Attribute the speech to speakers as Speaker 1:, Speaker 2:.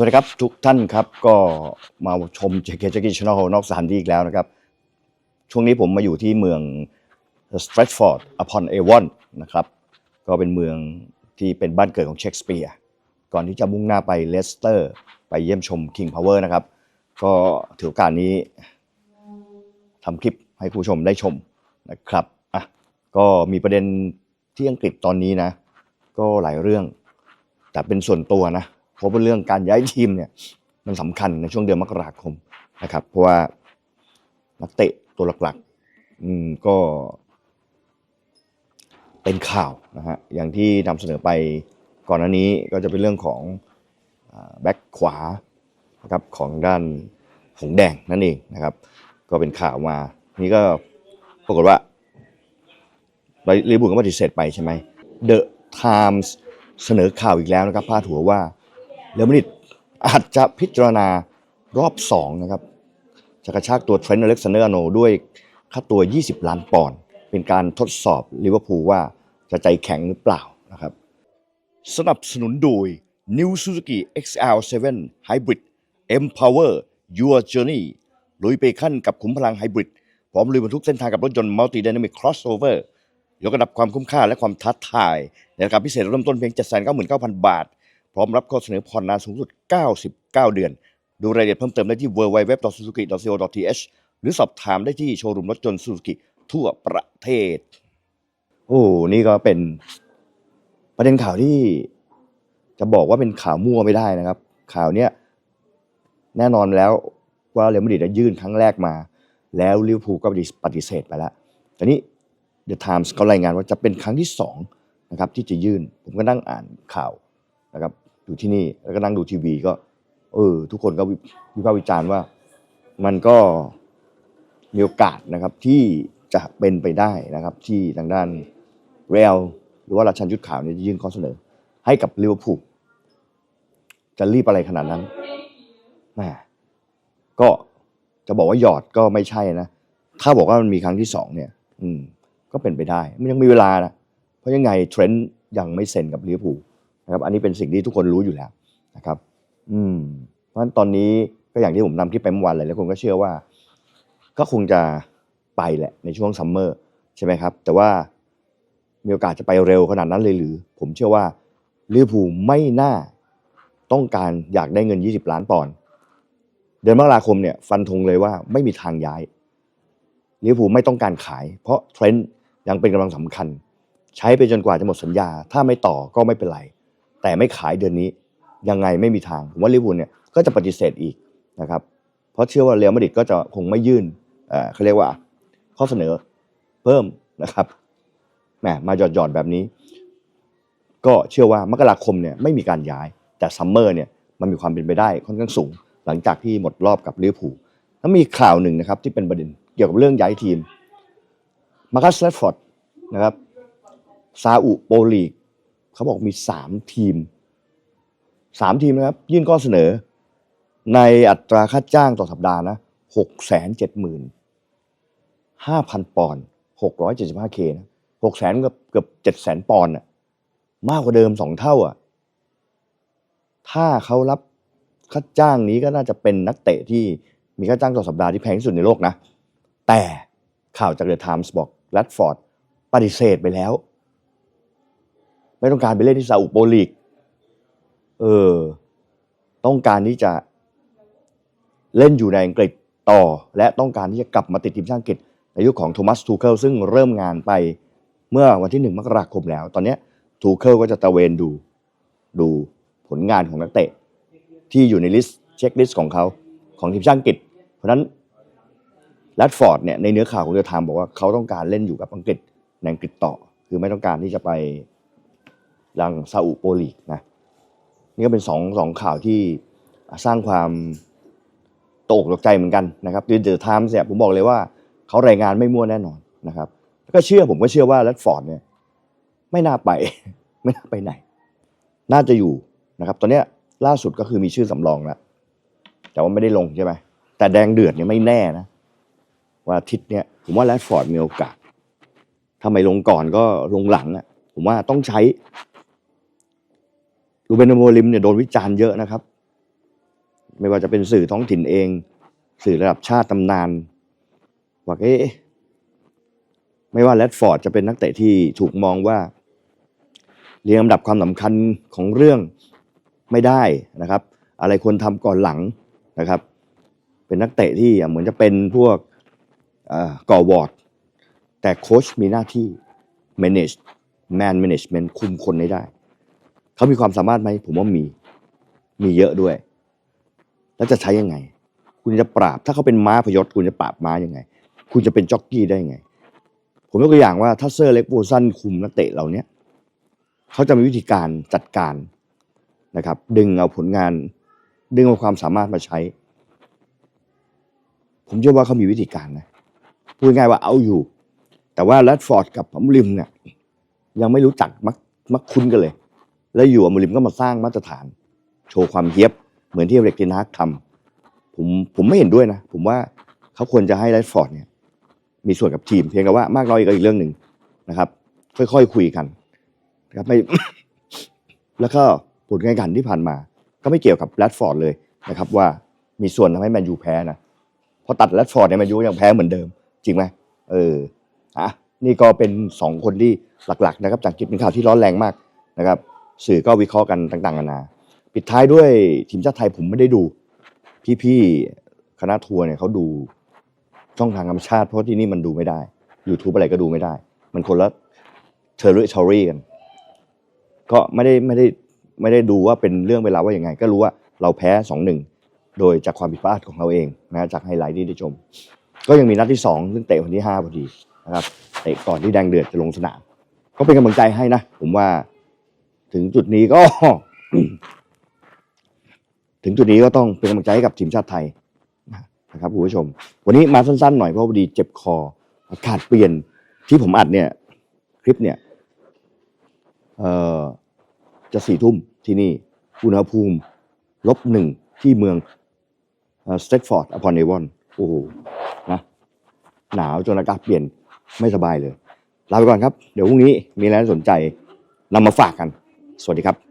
Speaker 1: วัสดีครับ ทุกท่านครับก็มาชม JK j a c k i e Channel นอกสถานที่อีกแล้วนะครับ ช่วงนี้ผมมาอยู่ที่เมือง Stratford upon Avon นะครับ ก็เป็นเมืองที่เป็นบ้านเกิดของเชคสเปียร์ก่อนที่จะมุ่งหน้าไปเลสเตอร์ ไปเยี่ยมชม King Power นะครับ ก็ถือโอกาสนี้ทำคลิปให้ผู้ชมได้ชมนะครับอะก็มีประเด็นที่อังกฤษตอนนี้นะ ก็หลายเรื่อง แต่เป็นส่วนตัวนะ เพราะว่าเรื่องการย้ายทีมเนี่ยมันสำคัญในช่วงเดือนมกราคมนะครับ เพราะว่านักเตะตัวหลักๆอืมก็เป็นข่าวนะฮะอย่างที่นำเสนอไปก่อนหน้านี้ก็จะเป็นเรื่องของแบ็คขวานะครับของด้านหงแดงนั่นเองนะครับ ก็เป็นข่าวมานี่ก็ปรากฏว่าลิเวอร์พูลก็ปฏิเสธไปใช่ไหม The Times เสนอข่าวอีกแล้วนะครับพาดหัวว่า เรอัลมาดริดอาจจะพิจารณารอบ2นะครับจะกระชากตัวเทรนต์อเล็กซานเดอร์โนด้วยค่าตัว 20 ล้านปอนด์เป็นการทดสอบลิเวอร์พูลว่าจะใจแข็งหรือเปล่านะครับ สนับสนุนโดย New Suzuki XL7 Hybrid Empower Your Journey ลุยไปขั้นกับขุมพลังไฮบริดพร้อมลุยบนทุกเส้นทางกับรถยนต์ Multi Dynamic Crossover ยกระดับความคุ้มค่าและความท้าทายในราคาพิเศษเริ่มต้นเพียง 799,000 บาท พร้อมรับข้อเสนอผ่อนนานสูงสุด 99 เดือน ดูรายละเอียดเพิ่มเติมได้ที่ www.suzuki.co.th หรือสอบถามได้ที่โชว์รูมรถยนต์ Suzuki ทั่วประเทศ โอ้ นี่ก็เป็นประเด็นข่าวที่จะบอกว่าเป็นข่าวมั่วไม่ได้นะครับ ข่าวเนี้ยแน่นอนแล้วว่าเรอัลมาดริดยื่นครั้งแรกมา แล้วลิเวอร์พูลก็ปฏิเสธไปแล้วแต่นี้ The Times เขารายงานว่าจะเป็นครั้งที่สองนะครับที่จะยื่น ผมก็นั่งอ่านข่าวนะครับ อยู่ที่นี่แล้วก็นั่งดูทีวีก็ เออ ทุกคนก็วิพากษ์วิจารณ์ว่า มันก็มีโอกาสนะครับที่จะเป็นไปได้นะครับ ที่ทางด้านเรลหรือว่าราชันยุทธข่าวเนี่ยจะยื่นข้อเสนอ ให้กับลิเวอร์พูลจะรีบอะไรขนาดนั้นแหมก็จะบอกว่าหยอดก็ไม่ใช่นะ ถ้าบอกว่ามันมีครั้งที่สองเนี่ย อืม ก็เป็นไปได้ มันยังมีเวลานะ เพราะยังไงเทรนด์ยังไม่เซ็นกับลิเวอร์พูล นะครับอันนี้เป็นสิ่งที่ทุกคนรู้อยู่แล้วนะครับ อืมเพราะฉะนั้นตอนนี้ก็อย่างที่ผมนำที่ไปเมื่อวานเลยแล้วคนก็เชื่อว่า ก็คงจะไปแหละในช่วงซัมเมอร์ใช่ไหมครับ แต่ว่ามีโอกาสจะไปเร็วขนาดนั้นเลยหรือ ผมเชื่อว่าลิเวอร์พูลไม่น่าต้องการอยากได้เงิน 20 ล้านปอนด์เดือนมกราคมเนี่ยฟันธงเลยว่าไม่มีทางย้ายลิเวอร์พูลไม่ต้องการขาย เพราะเทรนด์ยังเป็นกำลังสำคัญ ใช้ไปจนกว่าจะหมดสัญญา ถ้าไม่ต่อก็ไม่เป็นไร แต่ไม่ขายเดือนนี้ยังไงไม่มีทางผมว่าลิเวอร์พูลเนี่ยก็จะปฏิเสธอีกนะครับเพราะเชื่อว่าเรอัลมาดริดก็จะคงไม่ยื่นเขาเรียกว่าข้อเสนอเพิ่มนะครับแหมมาหยอดหยอดๆแบบนี้ ก็เชื่อว่ามกราคมเนี่ยไม่มีการย้ายแต่ซัมเมอร์เนี่ยมันมีความเป็นไปได้ค่อนข้างสูง หลังจากที่หมดรอบกับลิเวอร์พูลแล้วมีข่าวหนึ่งนะครับที่เป็นประเด็นเกี่ยวกับเรื่องย้ายทีมมาร์คัสแรดฟอร์ดนะครับซาอุโปลีก เขาบอกมีสามทีมสามทีมนะครับ ยื่นข้อเสนอ ในอัตราค่าจ้างต่อสัปดาห์นะหกแสนเจ็ดหมื่นห้าพันปอนด์หกร้อยเจ็ดสิบห้าเคนะหกแสนกือบเกือบเจ็ดแสนปอนด์อะมากกว่าเดิมสองเท่าอะ ถ้าเขารับค่าจ้างนี้ก็น่าจะเป็นนักเตะที่มีค่าจ้างต่อสัปดาห์ที่แพงที่สุดในโลกนะ แต่ข่าวจากเดอะไทมส์บอกแรดฟอร์ดปฏิเสธไปแล้ว ไม่ต้องการไปเล่นที่ซาอุโปรลีก เออ ต้องการที่จะเล่นอยู่ในอังกฤษต่อ และต้องการที่จะกลับมาติดทีมชาติอังกฤษ ในยุคของโทมัสทูเคิลซึ่งเริ่มงานไปเมื่อวันที่หนึ่งมกราคมแล้ว ตอนนี้ทูเคิลก็จะตระเวนดู ดูผลงานของนักเตะ ที่อยู่ในลิสต์เช็คลิสต์ของเขาของทีมชาติอังกฤษ เพราะฉะนั้นแรดฟอร์ดเนี่ยในเนื้อข่าวของเรือไทม์บอกว่าเขาต้องการเล่นอยู่กับอังกฤษในอังกฤษต่อ คือไม่ต้องการที่จะไป รังซาอุโปลีกนะนี่ก็เป็นสองสองข่าวที่สร้างความตกตกใจเหมือนกันนะครับเดอะไทม์เนี่ยผมบอกเลยว่าเขารายงานไม่มั่วแน่นอนนะครับแล้วก็เชื่อผมก็เชื่อว่าแรดฟอร์ดเนี่ยไม่น่าไป ไม่น่าไปไหน น่าจะอยู่นะครับ ตอนนี้ล่าสุดก็คือมีชื่อสำรองแล้วแต่ว่าไม่ได้ลงใช่ไหมแต่แดงเดือดเนี่ยไม่แน่นะว่าอาทิตย์เนี่ยผมว่าแรดฟอร์ดมีโอกาสถ้าไม่ลงก่อนก็ลงหลังอะผมว่าต้องใช้ รูเบนอโมลิมเนี่ยโดนวิจารณ์เยอะนะครับ ไม่ว่าจะเป็นสื่อท้องถิ่นเอง สื่อระดับชาติตำนานว่าเอ๊ะไม่ว่าแรดฟอร์ดจะเป็นนักเตะที่ถูกมองว่าเรียงลำดับความสำคัญของเรื่องไม่ได้นะครับ อะไรควรทำก่อนหลังนะครับ เป็นนักเตะที่เหมือนจะเป็นพวกก่อวอร์ดแต่โค้ชมีหน้าที่ manage man management คุมคนได้ เขามีความสามารถไหมผมว่ามี มีเยอะด้วย แล้วจะใช้ยังไง คุณจะปราบ ถ้าเขาเป็นม้าพยศ คุณจะปราบม้ายังไง คุณจะเป็นจ็อกกี้ได้ยังไง ผมยกตัวอย่างว่าถ้าเซอร์เล็กโบสันคุมนักเตะเหล่าเนี้ยเขาจะมีวิธีการจัดการนะครับ ดึงเอาผลงาน ดึงเอาความสามารถมาใช้ ผมเชื่อว่าเขามีวิธีการนะพูดง่ายว่าเอาอยู่ แต่ว่าแรดฟอร์ดกับอัมริมเนี่ยยังไม่รู้จักมักมักคุ้นกันเลย แล้วอยู่อัมริมก็มาสร้างมาตรฐาน โชว์ความเฮียบเหมือนที่เรกเทนฮากทำผมผมไม่เห็นด้วยนะ ผมว่าเขาควรจะให้แรดฟอร์ดเนี่ย มีส่วนกับทีมเพียงแต่ว่ามากน้อยก็อีกเรื่องหนึ่งนะครับ ค่อยๆคุยกันนะครับไม่แล้วก็ผลการแข่งขันที่ผ่านมา ก็ไม่เกี่ยวกับแรดฟอร์ดเลยนะครับ ว่ามีส่วนทำให้แมนยูแพ้นะเพราะตัดแรดฟอร์ดเนี่ยแมนยูยังแพ้เหมือนเดิม จริงไหมเอออะนี่ก็เป็นสองคนที่หลักๆ นะครับจากคลิปเป็นข่าวที่ร้อนแรงมากนะครับ สื่อก็วิเคราะห์กันต่างๆนานา ปิดท้ายด้วยทีมชาติไทยผมไม่ได้ดู พี่ๆคณะทัวร์เนี่ยเขาดูช่องทางธรรมชาติเพราะที่นี่มันดูไม่ได้ YouTube อะไรก็ดูไม่ได้ มันคนละเทอร์ริทอรี่กัน ก็ไม่ได้ไม่ได้ไม่ได้ดูว่าเป็นเรื่องเวลาวว่าอย่างไง ก็รู้ว่าเราแพ้สองหนึ่งโดยจากความผิดพลาดของเราเองนะจากไฮไลท์ที่ได้ชม ก็ยังมีนัดที่สองซึ่งเตะวันที่ห้าพอดีนะครับเตะก่อนที่แดงเดือดจะลงสนาม ก็เป็นกำลังใจให้นะ ผมว่า ถึงจุดนี้ก็ ถึงจุดนี้ก็ต้องเป็นกำลังใจให้กับทีมชาติไทยนะครับคุณผู้ชม วันนี้มาสั้นๆหน่อยเพราะพอดีเจ็บคออากาศเปลี่ยนที่ผมอัดเนี่ย คลิปเนี่ย เอ่อจะสี่ทุ่มที่นี่อุณหภูมิลบหนึ่งที่เมืองสเตทฟอร์ดอพอนเนวอนโอ้โหนะหนาวจนอากาศเปลี่ยนไม่สบายเลยลาไปก่อนครับ เดี๋ยวพรุ่งนี้มีอะไรน่าสนใจนำมาฝากกัน สวัสดีครับ